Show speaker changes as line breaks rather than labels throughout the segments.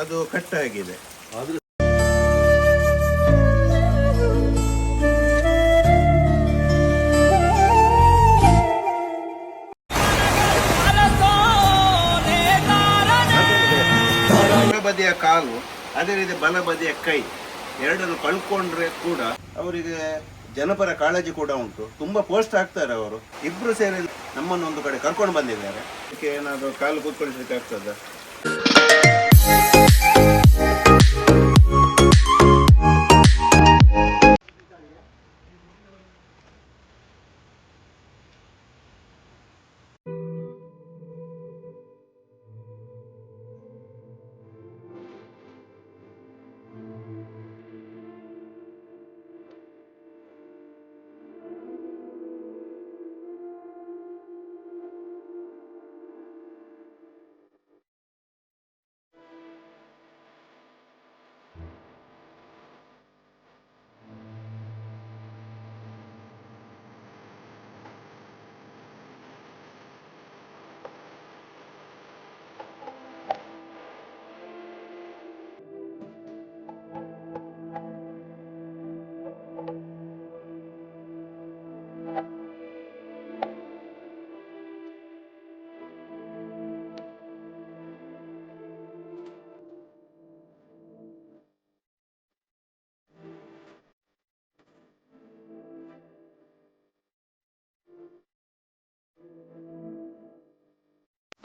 ಅದು ಕಟ್ ಆಗಿದೆ.
ಆದ್ರೆ
ಬಲ ಬದಿಯ ಕಾಲು ಅದೇ ರೀತಿ ಬಲ ಬದಿಯ ಕೈ ಎರಡನ್ನು ಕಳ್ಕೊಂಡ್ರೆ ಕೂಡ ಅವರಿಗೆ ಜನಪರ ಕಾಳಜಿ ಕೂಡ ಉಂಟು. ತುಂಬಾ ಪೋಸ್ಟ್ ಆಗ್ತಾರೆ ಅವರು. ಇಬ್ರು ಸೇರಿ ನಮ್ಮನ್ನು ಒಂದು ಕಡೆ ಕರ್ಕೊಂಡು ಬಂದಿದ್ದಾರೆ. ಅದಕ್ಕೆ ಏನಾದ್ರು ಕಾಲು ಕೂತ್ಕೊಳಿಸ್ಲಿಕ್ಕೆ ಆಗ್ತದ?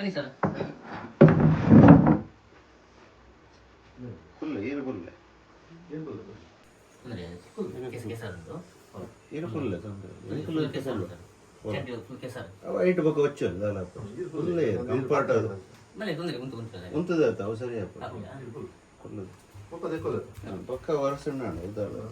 ಬನ್ನಿ ಸರ್.
ಹುಲ್ಲು ಏನು ಹುಲ್ಲೆ
ಅಂದರೆ ಕೆಸರು ಏನು ಹುಲ್ಲು ಕೆಸರು
ಇಟ್ಬೇಕು ಹೊಚ್ಚು ಅಲ್ಲ ಕಂಫರ್ಟ್
ಅದು.
ಉಂಟದ ಅವು
ಸರಿ
ಪಕ್ಕ ವರ್ಷ ನಾನು
ಉದ್ದಾಳು ಅಲ್ಲ.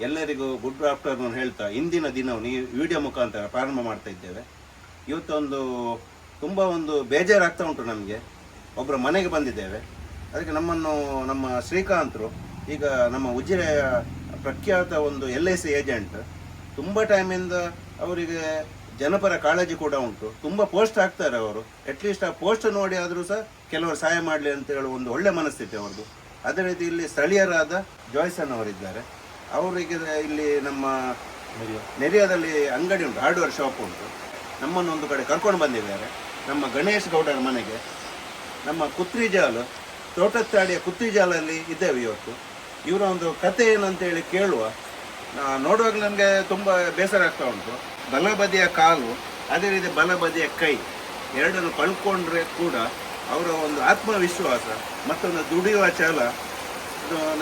ಎಲ್ಲರಿಗೂ ಗುಡ್ ಆಫ್ಟರ್ನೂನ್ ಹೇಳ್ತಾ, ಇಂದಿನ ದಿನವನ್ನು ಈ ವಿಡಿಯೋ ಮುಖಾಂತರ ಪ್ರಾರಂಭ ಮಾಡ್ತಾ ಇದ್ದೇವೆ. ಇವತ್ತೊಂದು ತುಂಬ ಒಂದು ಬೇಜಾರಾಗ್ತಾ ಉಂಟು ನಮಗೆ. ಒಬ್ಬರ ಮನೆಗೆ ಬಂದಿದ್ದೇವೆ. ಅದಕ್ಕೆ ನಮ್ಮನ್ನು, ನಮ್ಮ ಶ್ರೀಕಾಂತರು, ಈಗ ನಮ್ಮ ಉಜಿರೆಯ ಪ್ರಖ್ಯಾತ ಒಂದು ಎಲ್ ಐ ಸಿ ಏಜೆಂಟ್ ತುಂಬ ಟೈಮಿಂದ ಅವರಿಗೆ ಜನಪರ ಕಾಳಜಿ ಕೂಡ ಉಂಟು. ತುಂಬ ಪೋಸ್ಟ್ ಆಗ್ತಾರೆ ಅವರು. ಅಟ್ಲೀಸ್ಟ್ ಆ ಪೋಸ್ಟ್ ನೋಡಿ ಆದರೂ ಸಹ ಕೆಲವರು ಸಹಾಯ ಮಾಡಲಿ ಅಂತ ಹೇಳುವ ಒಂದು ಒಳ್ಳೆ ಮನಸ್ಥಿತಿ ಅವ್ರದ್ದು. ಅದೇ ರೀತಿ ಇಲ್ಲಿ ಸ್ಥಳೀಯರಾದ ಜಾಯ್ಸನ್ ಅವರಿದ್ದಾರೆ ಅವರಿಗೆ ಇಲ್ಲಿ ನಮ್ಮ ನೆರಿಯಾದಲ್ಲಿ ಅಂಗಡಿ ಉಂಟು ಹಾರ್ಡ್ವೇರ್ ಶಾಪ್ ಉಂಟು. ನಮ್ಮನ್ನು ಒಂದು ಕಡೆ ಕರ್ಕೊಂಡು ಬಂದಿದ್ದಾರೆ. ನಮ್ಮ ಗಣೇಶ್ ಗೌಡರ ಮನೆಗೆ ನಮ್ಮ ಕುತ್ರಿಜಾಲ್ ತೋಟತ್ತಾಡಿಯ ಕುತ್ರಿಜಾಲಲ್ಲಿ ಇದ್ದೇವೆ ಇವತ್ತು. ಇವರ ಒಂದು ಕತೆ ಏನಂತೇಳಿ ಕೇಳುವ. ನೋಡುವಾಗ ನನಗೆ ತುಂಬ ಬೇಸರ ಆಗ್ತಾ ಉಂಟು. ಬಲಬದಿಯ ಕಾಲು ಅದೇ ರೀತಿ ಬಲಬದಿಯ ಕೈ ಎರಡನ್ನು ಕಳ್ಕೊಂಡ್ರೆ ಕೂಡ ಅವರ ಒಂದು ಆತ್ಮವಿಶ್ವಾಸ ಮತ್ತೊಂದು ದುಡಿಯುವ ಛಲ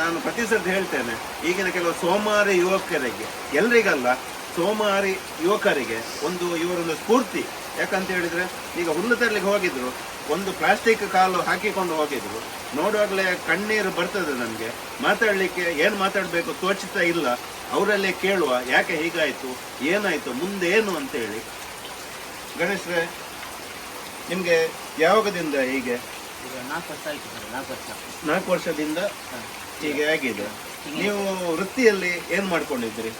ನಾನು ಪ್ರತಿ ಸರ್ತಿ ಹೇಳ್ತೇನೆ. ಈಗಿನ ಕೆಲವು ಸೋಮಾರಿ ಯುವಕರಿಗೆ ಎಲ್ರಿಗಲ್ಲ ಸೋಮಾರಿ ಯುವಕರಿಗೆ ಒಂದು ಇವರೊಂದು ಸ್ಫೂರ್ತಿ. ಯಾಕಂತ ಹೇಳಿದ್ರೆ ಈಗ ಹುಲ್ಲು ತರಲಿಕ್ಕೆ ಹೋಗಿದ್ರು ಒಂದು ಪ್ಲಾಸ್ಟಿಕ್ ಕಾಲು ಹಾಕಿಕೊಂಡು ಹೋಗಿದ್ರು. ನೋಡುವಾಗಲೇ ಕಣ್ಣೀರು ಬರ್ತದೆ ನನಗೆ ಮಾತಾಡಲಿಕ್ಕೆ ಏನು ಮಾತಾಡಬೇಕು ತೋಚಿತ ಇಲ್ಲ. ಅವರಲ್ಲೇ ಕೇಳುವ ಯಾಕೆ ಹೀಗಾಯಿತು ಏನಾಯಿತು ಮುಂದೆ ಏನು ಅಂತೇಳಿ. ಗಣೇಶ್ರೆ ನಿಮಗೆ ಯಾವಾಗದಿಂದ ಹೀಗೆ?
ಈಗ ನಾಲ್ಕು ವರ್ಷ ಆಯಿತು ನಾಲ್ಕು ವರ್ಷ.
ನಾಲ್ಕು ವರ್ಷದಿಂದ? ಹೀಗೆ ಆಗಿದೆ ನೀವು ವೃತ್ತಿಯಲ್ಲಿ ಏನು ಮಾಡ್ಕೊಂಡಿದ್ರಿ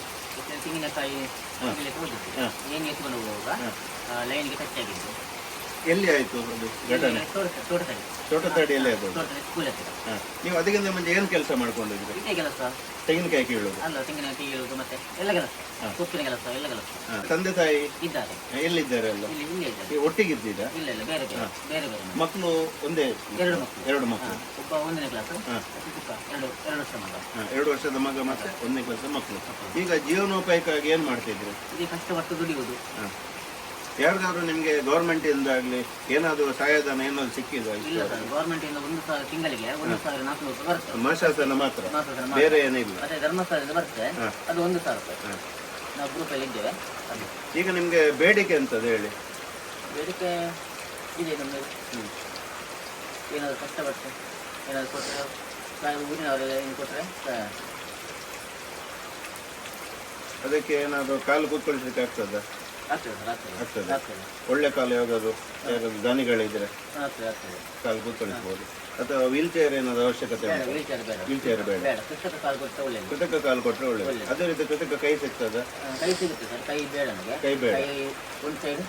ತೆಂಗಿನಕಾಯಿ ಮೇಲೆ. ಏನು ಎತ್ಕೊಂಡು ಹೋಗುವಾಗ. ಲೈನ್ಗೆ ಟಚ್ ಆಗಿದ್ದು
ಎಲ್ಲಿ ಆಯ್ತು ಅದು ಘಟನೆ?
ತೋಟ ತೋಟದಲ್ಲಿ
ತೋಟತಾಡಿಯಲ್ಲೇ ಅದು
ತೋಟದಲ್ಲಿ ಸ್ಕೂಲ್ ಹತ್ತಿರ
ನೀವು ಅದಕ್ಕಿಂತ ಮುಂಚೆ ಏನು ಕೆಲಸ ಮಾಡ್ಕೊಂಡಿದ್ರಿ?
ಇದೇ ಕೆಲಸ.
ತೆಂಗಿನಕಾಯಿ ಕೀಳೋದು.
ಅಲ್ಲ ತೆಂಗಿನಕಾಯಿ ಕೀಳುದು ಮತ್ತೆ ಎಲ್ಲ ಕೆಲಸ. ಸೊಪ್ಪಿನ ಕೆಲಸ ಎಲ್ಲ ಕೆಲಸ.
ತಂದೆ ತಾಯಿ
ಇದ್ದಾರೆ.
ಎಲ್ಲಿದ್ದಾರೆ ಎಲ್ಲ?
ಇಲ್ಲಿ
ಈ ಒಟ್ಟಿಗಿದ್ದೀರಾ?
ಇಲ್ಲ ಇಲ್ಲ ಬೇರೆ ಬೇರೆ ಬೇರೆ ಬೇರೆ
ಮಕ್ಕಳು ಒಂದೇ?
ಎರಡು ಮಕ್ಕಳು.
ಎರಡು. ಮಕ್ಕಳು.
ಒಬ್ಬ ಒಂದನೇ ಕ್ಲಾಸ್. ಎರಡು ಎರಡು ವರ್ಷ ಮಗ.
ಎರಡು ವರ್ಷದ ಮಗ ಮತ್ತೆ ಒಂದನೇ ಕ್ಲಾಸ್ ಮಕ್ಕಳು. ಈಗ ಜೀವನೋಪಾಯಕ್ಕಾಗಿ ಏನು ಮಾಡ್ತಿದ್ರು?
ಕಷ್ಟ ಕಷ್ಟಪಟ್ಟು ದುಡಿಯುವುದು.
ಹಾ. ಯಾರಿಗಾದ್ರೂ ನಿಮಗೆ ಗೌರ್ಮೆಂಟ್ ಇಂದ ಆಗಲಿ ಏನಾದರೂ ಸಹಾಯಧನ ಏನಾದ್ರು ಸಿಕ್ಕಿದ
ಇಲ್ಲ ಸರ್ ಒಂದು ಸಾವಿರ ತಿಂಗಳಿಗೆ ಒಂದು ಸಾವಿರ ನಾಲ್ಕುನೂರು ರೂಪಾಯಿ ಬರುತ್ತೆ.
ಮಹಾಶಾಸನ ಮಾತ್ರ?
ಮಾತ್ರ.
ಬೇರೆ ಏನಿಲ್ಲ
ಅದೇ ಧರ್ಮಸ್ಥಳದಿಂದ ಬರುತ್ತೆ. ಅದು ಒಂದು ಸಾವಿರ ರೂಪಾಯಿ. ನಾವು ಗ್ರೂಪಲ್ಲಿ ಇದ್ದೇವೆ. ಅದು.
ಈಗ ನಿಮಗೆ ಬೇಡಿಕೆ ಎಂತದ್ದು ಹೇಳಿ?
ಬೇಡಿಕೆ ಇದೆ ನಮ್ಮದು ಏನಾದ್ರು ಕಷ್ಟಪಟ್ಟು ಏನಾದ್ರು ಕೊಟ್ಟರೆ ನಾವು ಊರಿನವರೆಲ್ಲ ಏನು ಕೊಟ್ಟರೆ
ಅದಕ್ಕೆ ಏನಾದ್ರು ಕಾಲು ಕೂತ್ಕೊಳ್ಲಿಕ್ಕೆ ಆಗ್ತದ?
ಆಗ್ತದೆ ಸರ್ ಆಗ್ತದೆ
ಆಗ್ತದೆ.
ಆಗ್ತದೆ
ಒಳ್ಳೆ ಕಾಲು ಯಾವ್ದಾದ್ರು ಯಾವ್ದಾದ್ರು ದಾನಿಗಳಿದ್ರೆ
ಆಗ್ತದೆ ಆಗ್ತದೆ
ಕಾಲು ಕೂತ್ಕೊಳಿಸ್ಬೋದು ಅಥವಾ ವೀಲ್ ಚೇರ್ ಏನಾದ್ರು ಅವಶ್ಯಕತೆ
ಬೇಡ
ಉಂಟಾ?
ವೀಲ್ ಚೇರ್ ಬೇಡ.
ವೀಲ್ ಚೇರ್ ಬೇಡ.
ಬೇಡ ಪುಸ್ತಕ ಕಾಲು ಕೊಟ್ಟರೆ ಒಳ್ಳೆಯದು
ಕೃತಕ ಕಾಲು ಕೊಟ್ಟರೆ ಒಳ್ಳೆಯದು
ಒಳ್ಳೆದು.
ಅದೇ ರೀತಿ ಕೃತಕ ಕೈ ಸಿಗ್ತದ?
ಆ, ಕೈ ಸಿಗುತ್ತೆ ಸರ್ ಕೈ ಬೇಡ ನನಗೆ
ಕೈ ಬೇಡ.
ಒಂದು ಸೈಡ್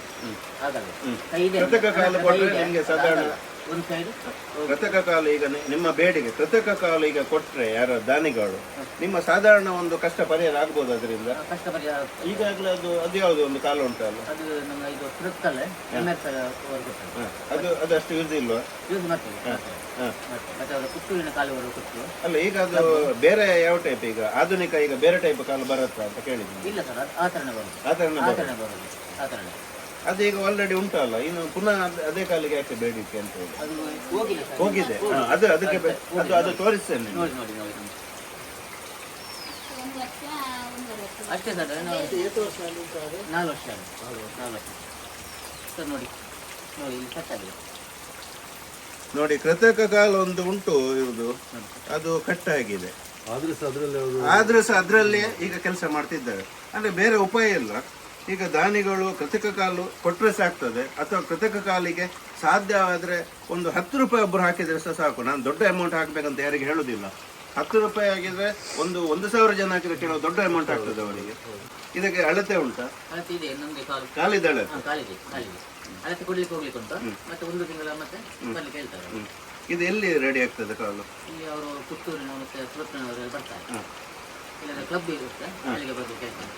ಆಗಲ್ಲ. ಕೈ ಇದೆ.
ಕೃತಕ ಕಾಲು
ಕೊಟ್ಟರೆ
ನಿಮಗೆ ಸಾಧಾರಣ-.
ಒಂದು ಸೈಡ್
ಕೃತಕ ಕಾಲು ಈಗ ನಿ- ನಿಮ್ಮ ಬೇಡಿಗೆ ಕೃತಕ ಕಾಲು ಈಗ ಕೊಟ್ರೆ ಯಾರ ದಾನಿಗಳು ನಿಮ್ಮ ಸಾಧಾರಣ ಒಂದು ಕಷ್ಟ ಪರಿಹಾರ ಆಗ್ಬೋದು ಅದರಿಂದ?
ಕಷ್ಟ ಪರಿಹಾರ
ಈಗಾಗಲೇ ಅದು ಅದು ಯಾವುದು ಒಂದು ಕಾಲು ಉಂಟಲ್ಲ
ಅದು ನಮ್ಮ ಇದು ಸುರುತ್ತಲ್ಲೇ ಎಂ ಎಸ್ ಅವರು
ಹ. ಅದು ಅದಷ್ಟು ಯೂಸ್ ಇಲ್ವಾ?
ಯೂಸ್ ಮಾಡ್ತೀವಿ
ಹ.
ಮಾಡ್ತೀವಿ. ಮತ್ತೆ. ಪುತ್ತೂರಿನ ಕೊಟ್ಟು
ಅಲ್ಲ ಈಗ ಅದು ಬೇರೆ ಯಾವ ಟೈಪ್ ಈಗ? ಆಧುನಿಕ ಈಗ ಬೇರೆ ಟೈಪ್ ಕಾಲು ಬರುತ್ತಾ ಅಂತ ಕೇಳಿದ್ದೀನಿ.
ಇಲ್ಲ ಸರ್ ಆತನ ಆ ಥರನೇ ಬರೋದು.
ಆ ಥರನೇ ಬರುತ್ತೆ.
ಥರನೇ ಬರೋದು ಆ ಥರನೇ
ಅದು ಈಗ ಆಲ್ರೆಡಿ ಉಂಟಲ್ಲ ಇನ್ನು ಪುನಃ ಅದೇ ಕಾಲಿಗೆ ಯಾಕೆ ಬೇಡಿಕೆ ಅಂತ ಹೇಳಿ.
ಹೋಗಿಲ್ಲ ಸರ್.
ಹೋಗಿದೆ? ಹ, ಅದು ಅದಕ್ಕೆ ಬೆ- ಅದು ಅದು ತೋರಿಸ್ತೇನೆ ನಿಮ್ಗೆ.
ನೋಡಿ ನೋಡಿ ನೋಡಿ ಅಷ್ಟೇ ಸರ್? ನಾಲ್ಕು ವರ್ಷ ಆಗಿದೆ. ನಾಲ್ಕು ವರ್ಷ. ಸರ್ ನೋಡಿ ನೋಡಿ ಇಲ್ಲಿ ಕಟ್ ಆಗಿದೆ.
ನೋಡಿ ಕೃತಕ ಕಾಲ ಒಂದು ಉಂಟು ಇರುವುದು ಅದು ಕಟ್ ಆಗಿದೆ.
ಆದ್ರೆ ಸಹ ಅದರಲ್ಲಿ ಅವರು
ಆದ್ರೂ ಸಹ ಅದರಲ್ಲಿ ಈಗ ಕೆಲಸ ಮಾಡ್ತಿದ್ದಾರೆ. ಅಂದ್ರೆ ಬೇರೆ ಉಪಾಯ ಇಲ್ಲ. ಈಗ ದಾನಿಗಳು ಕೃತಕ ಕಾಲು ಕೊಟ್ಟರೆ ಸಾಕ್ತದೆ ಅಥವಾ ಕೃತಕ ಕಾಲಿಗೆ ಸಾಧ್ಯವಾದ್ರೆ ಒಂದು ಹತ್ತು ರೂಪಾಯಿ ಒಬ್ಬರು ಹಾಕಿದರೆ ಸಹ ಸಾಕು. ನಾನು ದೊಡ್ಡ ಅಮೌಂಟ್ ಹಾಕಬೇಕಂತ ಯಾರಿಗೆ ಹೇಳುವುದಿಲ್ಲ ಹತ್ತು ರೂಪಾಯಿ ಆಗಿದ್ರೆ ಒಂದು ಒಂದು ಸಾವಿರ ಜನ ಹಾಕಿದ್ರೆ ಕೆಲವು ದೊಡ್ಡ ಅಮೌಂಟ್ ಆಗ್ತದೆ ಅವರಿಗೆ. ಇದಕ್ಕೆ ಅಳತೆ ಉಂಟಾ? ಕಾಲಿದ ಅಳತೆ.
ಕೊಡ್ಲಿಕ್ಕೆ ಹೋಗ್ಲಿಕ್ಕೆ ಉಂಟು ಮತ್ತೆ ಒಂದು ತಿಂಗಳ ಮತ್ತೆ ಬರ್ಲಿಕ್ಕೆ ಹೇಳ್ತಾರೆ.
ಇದು ಎಲ್ಲಿ ರೆಡಿ ಆಗ್ತದೆ ಕಾಲು?
ಅವರು ಪುತ್ತೂರಿನ ಮತ್ತೆ ಸುರತ್ನವರು ಬರ್ತಾರೆ. ಇಲ್ಲದ ಕ್ಲಬ್ ಇರುತ್ತೆ ಅಲ್ಲಿಗೆ ಕೇಳ್ತಾರೆ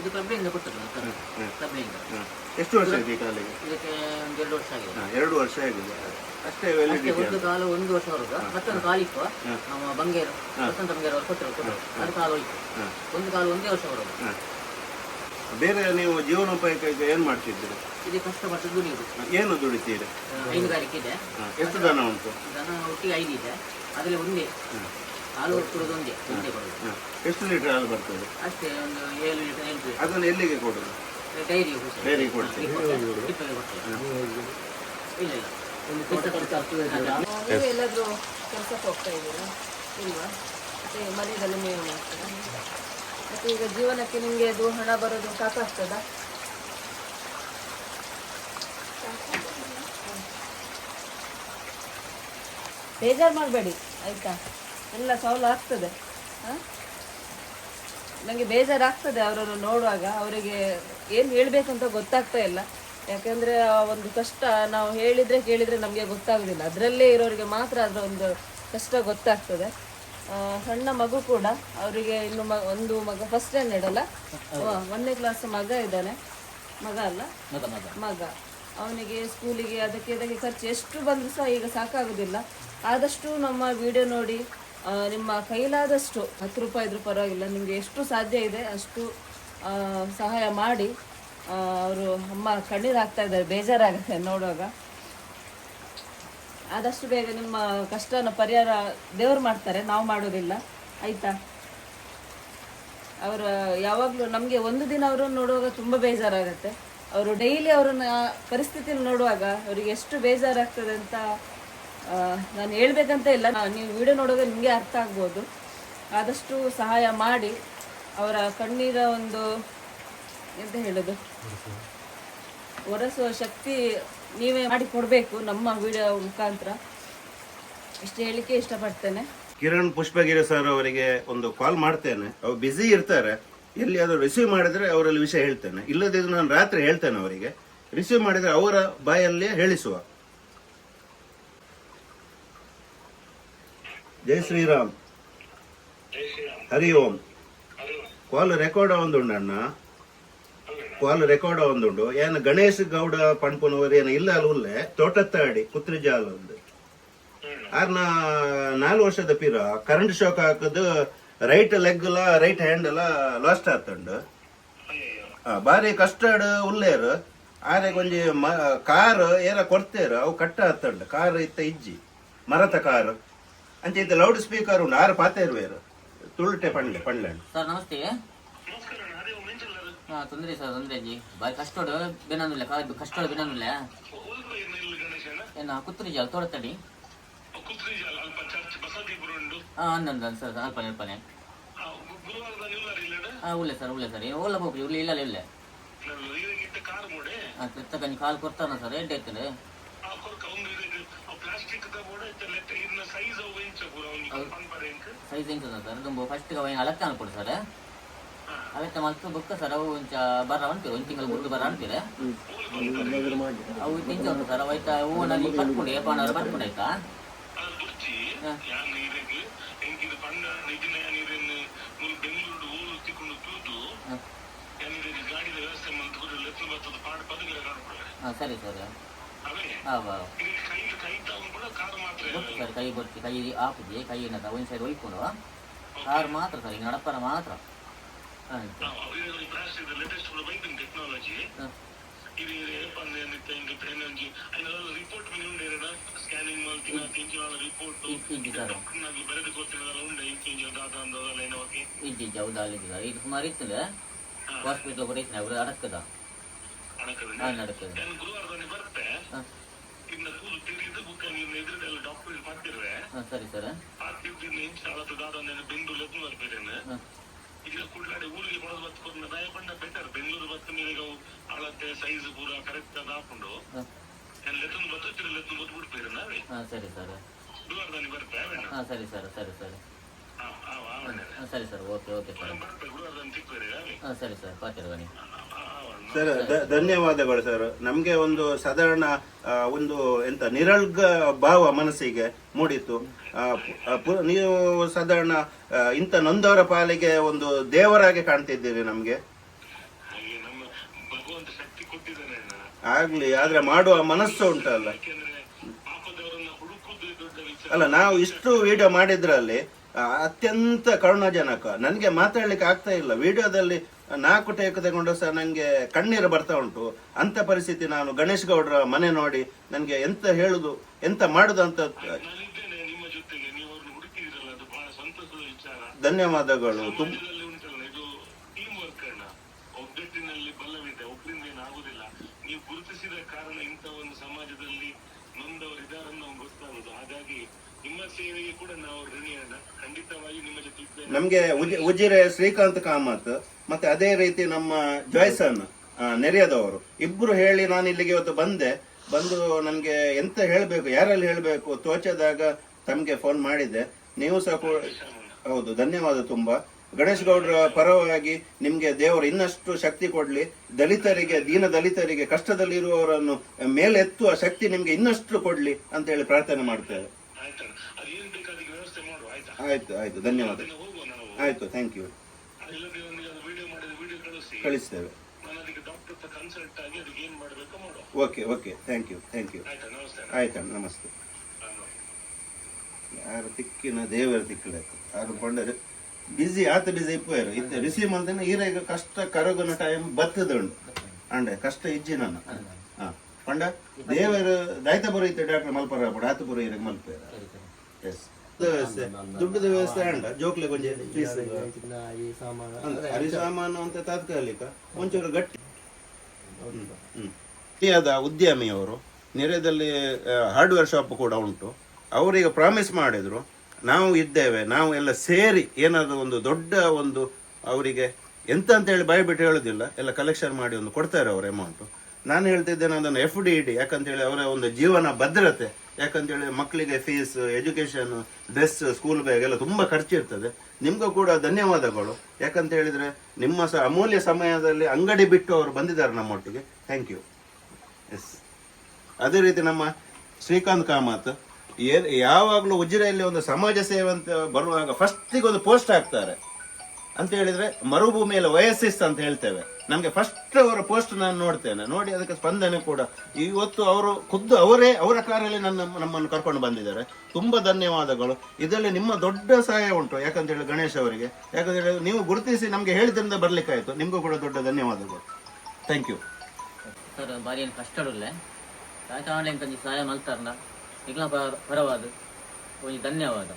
ಇದು ಕ್ಲಬ್ಬಿಂದ ಕೊಟ್ಟದ್ದು ನಾವು ಕ್ಲಬ್ಬಿಂದ
ಹ. ಎಷ್ಟು ವರ್ಷ ಆಗಿದೆ ಈ ಕಾಲಿಗೆ
ಇದಕ್ಕೆ ಒಂದು ಎರಡು ವರ್ಷ ಆಗಿದೆ.
ಹಾ, ಎರಡು ವರ್ಷ ಆಗಿದೆ. ಅಷ್ಟೇ
ಅಷ್ಟೇ
ವ್ಯಾಲಿಡಿಟಿ
ಒಂದು ಕಾಲ ಒಂದು ವರ್ಷ ಹೊರದು ಮತ್ತೊಂದು ಕಾಲಿತ್ತು ನಮ್ಮ ಬಂಗೇರು ವಸಂತ ಬಂಗೇರು ಅವರು ಕೊಟ್ಟರು ಕೊಟ್ಟರು. ಅದು ಕಾಲು ಹೋಯ್ತು.
ಹ.
ಒಂದು ಕಾಲ ಒಂದೇ ವರ್ಷ ಹೊರದು
ಬೇರೆ ನೀವು ಜೀವನೋಪಾಯಕ್ಕೆ ಏನ್ ಮಾಡ್ತಿದ್ದೀರಿ?
ಇದು ಕಷ್ಟಪಟ್ಟು ದುಡಿಯುದು.
ಏನು ದುಡಿತೀರಿ?
ಹೈನುಗಾರಿಕೆ ಇದೆ
ಹ, ಎಷ್ಟು ದನ ಉಂಟು?
ದನ ಒಟ್ಟಿಗೆ ಐದು ಇದೆ. ಅದರಲ್ಲಿ ಒಂದೇ. ಹಾಲು ಕೊಡೋದು ಒಂದೇ ಒಂದೇ ಕೊಡೋದು.
ಎಷ್ಟು ಲೀಟರ್ ಹಾಲು ಬರ್ತದೆ?
ಅಷ್ಟೇ ಒಂದು ಏಳು ಲೀಟರ್ ಎಂಟು ಲೀಟರ್.
ಅದನ್ನು ಎಲ್ಲಿಗೆ ಕೊಡುದು?
ಡೈರಿ
ಡೈರಿಗೆ ಕೊಡ್ತೀವಿ.
ಕೊಡ್ತೇವೆ. ಇಲ್ಲ ಇಲ್ಲ?
ನೀವು ಎಲ್ಲಾದ್ರೂ ಕೆಲಸಕ್ಕೆ ಹೋಗ್ತಾ ಇದ್ದೀರಾ? ಇಲ್ವಾ? ಮತ್ತೆ ಮನೆಯಲ್ಲಿ ನೀವು ಮಾಡ್ತೀರಾ? ಮತ್ತೆ ಈಗ ಜೀವನಕ್ಕೆ ನಿಮಗೆ ಅದು ಹಣ ಬರೋದು ಸಾಕಾಗ್ತದಾ? ಬೇಜಾರು ಮಾಡಬೇಡಿ ಆಯ್ತಾ? ಎಲ್ಲ ಸೌಲು ಆಗ್ತದೆ. ಹಾಂ? ನನಗೆ ಬೇಜಾರಾಗ್ತದೆ ಅವರನ್ನು ನೋಡುವಾಗ. ಅವರಿಗೆ ಏನು ಹೇಳಬೇಕಂತ ಗೊತ್ತಾಗ್ತಾ ಇಲ್ಲ. ಯಾಕೆಂದರೆ ಆ ಒಂದು ಕಷ್ಟ ನಾವು ಹೇಳಿದರೆ ಕೇಳಿದರೆ ನಮಗೆ ಗೊತ್ತಾಗೋದಿಲ್ಲ. ಅದರಲ್ಲೇ ಇರೋರಿಗೆ ಮಾತ್ರ ಅದರ ಒಂದು ಕಷ್ಟ ಗೊತ್ತಾಗ್ತದೆ. ಸಣ್ಣ ಮಗು ಕೂಡ ಅವರಿಗೆ ಇನ್ನು ಮ ಒಂದು ಮಗ ಫಸ್ಟ್ ಸ್ಟ್ಯಾಂಡರ್ಡ್ ಅಲ್ಲ? ಒಂದನೇ ಕ್ಲಾಸ್ ಮಗ ಇದ್ದಾನೆ. ಮಗ ಅಲ್ಲ?
ಮಗ
ಅವನಿಗೆ ಸ್ಕೂಲಿಗೆ ಅದಕ್ಕೆ ಅದಕ್ಕೆ ಖರ್ಚು ಎಷ್ಟು ಬಂದರೂ ಸಹ ಈಗ ಸಾಕಾಗೋದಿಲ್ಲ. ಆದಷ್ಟು ನಮ್ಮ ವಿಡಿಯೋ ನೋಡಿ ನಿಮ್ಮ ಕೈಲಾದಷ್ಟು ಹತ್ತು ರೂಪಾಯಿ ಇದ್ರೂ ಪರವಾಗಿಲ್ಲ, ನಿಮಗೆ ಎಷ್ಟು ಸಾಧ್ಯ ಇದೆ ಅಷ್ಟು ಸಹಾಯ ಮಾಡಿ. ಅವರು ಅಮ್ಮ ಕಣ್ಣೀರು ಇದ್ದಾರೆ, ಬೇಜಾರಾಗುತ್ತೆ ನೋಡುವಾಗ. ಆದಷ್ಟು ಬೇಗ ನಿಮ್ಮ ಕಷ್ಟನ ಪರಿಹಾರ ದೇವರು ಮಾಡ್ತಾರೆ, ನಾವು ಮಾಡೋದಿಲ್ಲ. ಆಯಿತಾ? ಅವರ ಯಾವಾಗಲೂ ನಮಗೆ ಒಂದು ದಿನ ಅವರನ್ನು ನೋಡುವಾಗ ತುಂಬ ಬೇಜಾರಾಗುತ್ತೆ. ಅವರು ಡೈಲಿ ಅವರನ್ನ ಪರಿಸ್ಥಿತಿಯನ್ನು ನೋಡುವಾಗ ಅವರಿಗೆ ಎಷ್ಟು ಬೇಜಾರಾಗ್ತದೆ ಅಂತ ನಾನು ಹೇಳ್ಬೇಕಂತ ಇಲ್ಲ. ನೀವು ವಿಡಿಯೋ ನೋಡೋದ್ರೆ ನಿಮಗೆ ಅರ್ಥ ಆಗ್ಬೋದು. ಆದಷ್ಟು ಸಹಾಯ ಮಾಡಿ ಅವರ ಕಣ್ಣೀರ ಒಂದು ಎಂತ ಹೇಳೋದು? ಒರೆಸುವ ಶಕ್ತಿ ನೀವೇ ಮಾಡಿ ಕೊಡಬೇಕು ನಮ್ಮ ವಿಡಿಯೋ ಮುಖಾಂತರ. ಇಷ್ಟು ಹೇಳಿಕೆ ಇಷ್ಟಪಡ್ತೇನೆ.
ಕಿರಣ್ ಪುಷ್ಪಗಿರಿ ಸರ್ ಅವರಿಗೆ ಒಂದು ಕಾಲ್ ಮಾಡ್ತೇನೆ. ಅವ್ರು ಬ್ಯುಸಿ ಇರ್ತಾರೆ. ಎಲ್ಲಿಯಾದ್ರೂ ರಿಸೀವ್ ಮಾಡಿದ್ರೆ ಅವರಲ್ಲಿ ವಿಷಯ ಹೇಳ್ತೇನೆ. ಇಲ್ಲದಿದ್ರೆ ನಾನು ರಾತ್ರಿ ಹೇಳ್ತೇನೆ ಅವರಿಗೆ. ರಿಸೀವ್ ಮಾಡಿದ್ರೆ ಅವರ ಬಾಯಲ್ಲಿ ಹೇಳಿಸುವ. ಜೈ ಶ್ರೀರಾಮ್. ಹರಿ ಓಂ ಕಾಲ್ ರೆಕಾರ್ಡ್ ಒಂದುಂಡಣ್ಣ ಕಾಲ್ ರೆಕಾರ್ಡ್ ಒಂದುಂಡು. ಏನು ಗಣೇಶ್ ಗೌಡ ಪಣ್ಪುನವರು ಏನು ಇಲ್ಲ ಅಲ್ಲ ತೋಟತ್ತಾಡಿ ಕುತ್ರಿಜಾಲ ಒಂದು. ಆರ್ನ ನಾಲ್ಕು ವರ್ಷದ ಪಿರ ಕರೆಂಟ್ ಶಾಕ್ ಹಾಕದು ರೈಟ್ ಲೆಗ್ ಲ ರೈಟ್ ಹ್ಯಾಂಡ್ ಎಲ್ಲ ಲಾಸ್ಟ್ ಆತಂಡು. ಬಾರಿ ಕಷ್ಟ ಉಲ್ಲೇರು. ಆರೆ ಒಂಜಿ ಮ, ಕಾರ್ ಏನ ಕೊಡ್ತೇರು, ಅವು ಕಟ್ಟ ಆತಂಡು. ಕಾರ್ ಇತ್ತ ಇಜ್ಜಿ. ಮರತ ಕಾರ್. ಅಂಚೆ ಇದ್ದ ಲೌಡ್ ಸ್ಪೀಕರ್ ಉಂಡು ಆರು ಪಾತೇರ್ವೇರು ತುಳುಟೆ ಪಂಡ್ಲೆ ಪಂಡ್ಲೆ.
ಸರ್ ನಮಸ್ತೆ. ಹಾ ತೊಂದ್ರೆ ಸರ್ ತೊಂದ್ರೆ ಜಿ. ಬಾರಿ ಕಷ್ಟೋಡು ಬೆನ್ನನ್ನುಲ್ಲ ಕಷ್ಟೋಡು ಬೆನ್ನನ್ನುಲ್ಲ ಏನ ತೋಡತಡಿ
ಕುತ್ರಿ ಅಲ್ಪ ಚರ್ಚ್ ಬಸದಿಪುರ ಉಂಡು
ಹಾಂ ಅಂದಂದ ಸರ್ ಅಲ್ಪನೆ ಅಲ್ಪನೆ ಹಾಂ ಉಳ್ಳೆ ಸರ್ ಉಳ್ಳೆ ಸರ್. ಓಲ ಹೋಗ್ರಿ ಉಲ್ಲೆ ಇಲ್ಲ ಇಲ್ಲ
ಕಾಲ್ ಕಾರ್ ಮೋಡೆ.
ತಗೊಂಡು ಕಾಲು ಕೊಡ್ತಾನ ಸರ್ ಎಡ್ಡೆ ಇರ್ತದೆ
ಆ ಕೊರ್ಕ ಒಂದು ಇದಕ್ಕೆ ಪ್ಲಾಸ್ಟಿಕ್ ದ ಮೋಡೆ ಲೆಕ್ಕ ಇನ್ನ ಸೈಜ್ ಅವು ಇಂಚ ಪೂರ ಅವ್ನಿಗೆ ಪನ್ಪರೆ ಇಂಕ್
ಸೈಜ್ ಎಂತದ ಸರ್ ತುಂಬ ಫಸ್ಟ್ಗೆ ಅವ ಅಳಕ್ಕೆ ಅನ್ಕೊಡು ಸರ್. ಅವತ್ತ ಮಲ್ತು ಬುಕ್ಕ ಸರ್ ಅವು ಒಂಚ ಬರ ಅಂತೀರ ಒಂದು ತಿಂಗಳು ಬಿಟ್ಟು ಬರ ಅಂತೀರ? ಅವು ತಿಂಚ ಉಂಟು ಸರ್ ಅವೈತ ಹೂವನಲ್ಲಿ ಬರ್ಕೊಂಡು ಏಪಾಣವ್ರು ಬರ್ಕೊಂಡು ಆಯ್ತಾ?
ಅದು ದುರ್ಚಿ ಯಾನ್ ನೀರಿಗೆ ಎಂಕಿದ ಪಂಡ ನಿಜಿನ ನೀರನ್ನು ಮೂರು ಬೆಂಗಳೂರು ಊರು ತಿಕ್ಕೊಂಡು ತೂತು ಯಾನಿಗೆ ಗಾಡಿದ ವ್ಯವಸ್ಥೆ ಮಂತ್ಕೊಂಡು ಲೆತ್ತು ಬರ್ತದ ಪಾಡ ಪದಗಳ ಕಾಣ್ಕೊಳ್ರೆ
ಹಾಂ ಸರಿ ಸರ್.
ಅವೇ
ಹಾಂ ಗೊತ್ತು ಸರ್ ಕೈ ಬೊಟ್ಟಿ ಕೈ ಆಪಿದೆ ಕೈಯನ್ನು ಸಹ ಒಂದು ಸೈಡ್ ಒಯ್ಕೊಂಡು ಕಾರ್ ಮಾತ್ರ ಸರ್ ಈಗ ನಡಪರ ಮಾತ್ರ ಇಜ್ಜಿ ಹೌದು ಅಲ್ಲಿದ್ದೀರಾ ಇದು ಸುಮಾರು ಇತ್ತು ಹಾಸ್ಪಿಟ್ಲ್ ಕೂಡ ಇತ್ತು ಅವ್ರು ಅಡಕ್ಕದ
நடக்குது
ಹಾಂ
ನಾನು
ಹಾಂ
ಇನ್ನ ಕೂಲು ತಿರುಗಿದ್ದು ಬುಕ್ಕ ನೀವು ಎದುರದೆಲ್ಲ ಡಾಕ್ಟರ್ ಮಾಡ್ತಿರ್ವೆ.
ಹಾ, ಸರಿ ಸರ್.
ಆಗ್ತಿದ್ದು ಇಂಚು ಅಳತ್ತು ದಾದ ನೆನೆ ಬೆಂಗಳೂರು ಎತ್ತು ಬರ್ಬೇರೇನೆ
ಹಾ.
ಈಗ ಕುಳ್ಳಾಡಿ ಊರಿಗೆ ಕೊಡೋದು ಬತ್ಕೊಂಡು ದಯ ಪಂಡ ಬೆಟರ್ ಬೆಂಗಳೂರು ಬತ್ತ ಅವು ಅಳತೆ ಸೈಜ್ ಪೂರ ಕರೆಕ್ಟ್ ಅದ ಹಾಕೊಂಡು
ಹಾಂ.
ನಾನು ಲೆತ್ತನ್ನು ಬತ್ತು ತಿರು ಲೆತ್ತನ್ನು ಬತ್ತು ಬಿಡ್ಬೇರೆ ನಾವೇ?
ಹಾಂ ಸರಿ ಸರ್.
ಗುರುವಾರದಲ್ಲಿ ಬರ್ತಾ
ಹಾಂ ಸರಿ ಸರ್ ಸರಿ ಸರಿ.
ಹಾಂ ಹಾಂ ಅವನೇ
ಹಾಂ ಸರಿ ಸರ್ ಓಕೆ ಓಕೆ ಸರ್.
ಬರುತ್ತೆ ಗುರುವಾರದಲ್ಲಿ ಸಿಗ್ತಾರೆ ಅವೇ
ಹಾಂ ಸರಿ ಸರ್ ಪಾತಿರ ಬನ್ನಿ
ಸರ್ ಧನ್ಯವಾದಗಳು ಸರ್. ನಮಗೆ ಒಂದು ಸಾಧಾರಣ ಒಂದು ಎಂತ ನಿರಳ್ಗ ಭಾವ ಮನಸ್ಸಿಗೆ ಮೂಡಿತ್ತು. ನೀವು ಸಾಧಾರಣ ಇಂಥ ನೊಂದವರ ಪಾಲಿಗೆ ಒಂದು ದೇವರಾಗಿ ಕಾಣ್ತಿದ್ದೀರಿ ನಮಗೆ. ಆಗ್ಲಿ ಆದ್ರೆ ಮಾಡುವ ಮನಸ್ಸು ಉಂಟಲ್ಲ. ಅಲ್ಲ ನಾವು ಇಷ್ಟು ವಿಡಿಯೋ ಮಾಡಿದ್ರಲ್ಲಿ ಅತ್ಯಂತ ಕರುಣಾಜನಕ. ನನಗೆ ಮಾತಾಡ್ಲಿಕ್ಕೆ ಆಗ್ತಾ ಇಲ್ಲ. ವಿಡಿಯೋದಲ್ಲಿ ನಾಲ್ಕು ಟೇಕ್ ತಗೊಂಡು ಸಹ ನನಗೆ ಕಣ್ಣೀರು ಬರ್ತಾ ಉಂಟು. ಅಂತ ಪರಿಸ್ಥಿತಿ ನಾನು ಗಣೇಶ್ ಗೌಡ್ರ ಮನೆ ನೋಡಿ ನನಗೆ ಎಂತ ಹೇಳುದು ಎಂತ ಮಾಡುದು ಅಂತ
ಧನ್ಯವಾದಗಳು. ನಿಮ್ಮ ಜೊತೆಗೆ ನೀವು ಅವ್ರನ್ನ ಹುಡುಕಿದಿರಲ್ಲ ಅದು ಬಹಳ ಸಂತಸದ ವಿಚಾರ
ಧನ್ಯವಾದಗಳು ತುಂಬ
ಸಮಾಜದಲ್ಲಿ ಉಂಟಲ್ಲ ಇದು ಟೀಮ್ ವರ್ಕ್ ಅಣ್ಣ ಒಗ್ಗಟ್ಟಿನಲ್ಲಿ ಬಲವಿದೆ ಒಬ್ಬರಿಂದ ಏನಾಗುದಿಲ್ಲ ನೀವು ಗುರುತಿಸಿದ ಕಾರಣ ಇಂಥ ಒಂದು ಸಮಾಜದಲ್ಲಿ ನೊಂದವರಿದ್ದಾರನ್ನ ನಮ್ಗೆ ಗೊತ್ತಾಗುದು ಹಾಗಾಗಿ ನಿಮ್ಮ ಸೇವೆಗೆ ಕೂಡ ನಾವು ಋಣಿ ಅಣ್ಣ ಖಂಡಿತವಾಗಿ ನಿಮ್ಮ ಜೊತೆ ಇದ್ದೇನೆ
ನಮ್ಗೆ ಉಜಿ ಉಜಿರೆ ಶ್ರೀಕಾಂತ್ ಕಾಮತ್ ಮತ್ತೆ ಅದೇ ರೀತಿ ನಮ್ಮ ಜಾಯ್ಸನ್ ನೆರೆಯದವರು. ಇಬ್ರು ಹೇಳಿ ನಾನು ಇಲ್ಲಿಗೆ ಇವತ್ತು ಬಂದೆ. ಬಂದು ನನಗೆ ಎಂತ ಹೇಳಬೇಕು ಯಾರಲ್ಲಿ ಹೇಳಬೇಕು ತೋಚದಾಗ ತಮಗೆ ಫೋನ್ ಮಾಡಿದೆ ನೀವು ಸಹ ಹೌದು ಧನ್ಯವಾದ ತುಂಬಾ. ಗಣೇಶ್ ಗೌಡ್ರ ಪರವಾಗಿ ನಿಮ್ಗೆ ದೇವರು ಇನ್ನಷ್ಟು ಶಕ್ತಿ ಕೊಡ್ಲಿ. ದಲಿತರಿಗೆ ದೀನ ದಲಿತರಿಗೆ ಕಷ್ಟದಲ್ಲಿ ಇರುವವರನ್ನು ಮೇಲೆತ್ತುವ ಶಕ್ತಿ ನಿಮ್ಗೆ ಇನ್ನಷ್ಟು ಕೊಡ್ಲಿ ಅಂತ ಹೇಳಿ ಪ್ರಾರ್ಥನೆ ಮಾಡ್ತೇವೆ.
ಆಯ್ತಾ
ಆಯ್ತು. ಧನ್ಯವಾದ. ಆಯ್ತು ಥ್ಯಾಂಕ್ ಯು
ಇಲ್ಲದೆ ಒಂದು ವಿಡಿಯೋ ಮಾಡಿದ ವಿಡಿಯೋ ಕಳಿಸಿ.
ಕಳಿಸ್ತೇವೆ.
ನಾನು ಅದಕ್ಕೆ ಡಾಕ್ಟರ್ ಹತ್ರ ಕನ್ಸಲ್ಟ್ ಆಗಿ ಅದಕ್ಕೆ ಏನ್ ಮಾಡ್ಬೇಕು ಮಾಡುವ
okay okay thank you thank you
ಆಯ್ತಾ ನಮಸ್ತೆ.
ಆಯ್ತಣ್ಣ ನಮಸ್ತೆ. ಯಾರು ತಿಕ್ಕಿನ ದೇವರ ತಿಕ್ಕಲಾಯ್ತು ಯಾರು ಕೊಂಡರೆ ಬಿಸಿ ಆತ ಬಿಸಿ ಇಪ್ಪರು ಇತ್ತ ರಿಸೀವ್ ಮಾಡ್ದೇನೆ ಈಗ ಕಷ್ಟ ಕರಗುನ ಟೈಮ್ ಬತ್ತದುಂಡು ಅಂಡೆ ಕಷ್ಟ ಇಜ್ಜಿ ನನ್ನ. ಹಾ ಪಂಡ ದೇವರು ದೈತ ಬರೋ ಇತ್ತೆ ಡಾಕ್ಟರ್ ಮಲ್ಪರ ಬಿಡ ಆತ ಬರೋ ಇರಗೆ ಮಲ್ಪೇರ. ಎಸ್ ವ್ಯವಸ್ಥೆ ದುಡ್ಡದ ವ್ಯವಸ್ಥೆ ಅಂಡ ಜೋಕ್ಲೆ ಕೊಂಚ
ಸಾಮಾನು
ಅಂತ ತಾತ್ಕಾಲಿಕ. ಒಂಚೂರು ಗಟ್ಟಿ. ಇಂಡಿಯಾದ ಉದ್ಯಮಿಯವರು ನೆರೆದಲ್ಲಿ ಹಾರ್ಡ್ವೇರ್ ಶಾಪ್ ಕೂಡ ಉಂಟು. ಅವರಿಗೆ ಪ್ರಾಮಿಸ್ ಮಾಡಿದ್ರು ನಾವು ಇದ್ದೇವೆ ನಾವು ಎಲ್ಲ ಸೇರಿ ಏನಾದರೂ ಒಂದು ದೊಡ್ಡ ಒಂದು ಅವರಿಗೆ ಎಂತ ಅಂತ ಹೇಳಿ ಬಾಯ್ಬಿಟ್ಟು ಹೇಳೋದಿಲ್ಲ. ಎಲ್ಲ ಕಲೆಕ್ಷನ್ ಮಾಡಿ ಒಂದು ಕೊಡ್ತಾರೆ ಅವ್ರ ಅಮೌಂಟು ನಾನು ಹೇಳ್ತಿದ್ದೇನೆ ಅದನ್ನು ಎಫ್ ಡಿ ಯಾಕಂತ ಯಾಕಂತೇಳಿ ಅವರ ಒಂದು ಜೀವನ ಭದ್ರತೆ. ಯಾಕಂತೇಳಿ ಮಕ್ಕಳಿಗೆ fees education dress school bag ಎಲ್ಲ ತುಂಬ ಖರ್ಚಿರ್ತದೆ. ನಿಮಗೂ ಕೂಡ ಧನ್ಯವಾದಗಳು. ಯಾಕಂತ ಹೇಳಿದ್ರೆ ನಿಮ್ಮ ಸಹ ಅಮೂಲ್ಯ ಸಮಯದಲ್ಲಿ ಅಂಗಡಿ ಬಿಟ್ಟು ಅವರು ಬಂದಿದ್ದಾರೆ ನಮ್ಮೊಟ್ಟಿಗೆ. ಥ್ಯಾಂಕ್ ಯು ಎಸ್ ಅದೇ ರೀತಿ ನಮ್ಮ ಶ್ರೀಕಾಂತ್ ಕಾಮತ್, ಏ- ಯಾವಾಗಲೂ ಉಜಿರೆಯಲ್ಲಿ ಒಂದು ಸಮಾಜ ಸೇವೆ ಅಂತ ಬರುವಾಗ ಫಸ್ಟಿಗೆ ಒಂದು ಪೋಸ್ಟ್ ಹಾಕ್ತಾರೆ. ಅಂತ ಹೇಳಿದ್ರೆ ಮರುಭೂಮಿಯಲ್ಲಿ ವಯಸ್ಸಿಸ್ ಅಂತ ಹೇಳ್ತೇವೆ ನಮಗೆ ಫಸ್ಟ್ ಅವರ ಪೋಸ್ಟ್ ನಾನು ನೋಡ್ತೇನೆ ನೋಡಿ ಅದಕ್ಕೆ ಸ್ಪಂದನೆ ಕೂಡ ಇವತ್ತು ಅವರು ಖುದ್ದು ಅವರೇ ಅವರ ಕಾರಲ್ಲಿ ನನ್ನ ನಮ್ಮನ್ನು ಕರ್ಕೊಂಡು ಬಂದಿದ್ದಾರೆ ತುಂಬಾ ಧನ್ಯವಾದಗಳು ಇದರಲ್ಲಿ ನಿಮ್ಮ ದೊಡ್ಡ ಸಹಾಯ ಉಂಟು ಯಾಕಂತ ಹೇಳಿ ಗಣೇಶ್ ಅವರಿಗೆ ಯಾಕಂತ ಹೇಳಿ ನೀವು ಗುರುತಿಸಿ ನಮಗೆ ಹೇಳಿದ್ರಿಂದ ಬರ್ಲಿಕ್ಕಾಯ್ತು ನಿಮಗೂ ಕೂಡ ದೊಡ್ಡ ಧನ್ಯವಾದಗಳು ಥ್ಯಾಂಕ್ ಯು
ಸರ್ ಬಾರಿ ಏನು ಕಷ್ಟ ಆಯ್ತು ಆನ್ಲೈನ್ ತಂದು ಸಹಾಯ ಮಲ್ತಾರಲ್ಲ ಈಗ ಪರವಾದ ಒಂದು ಧನ್ಯವಾದ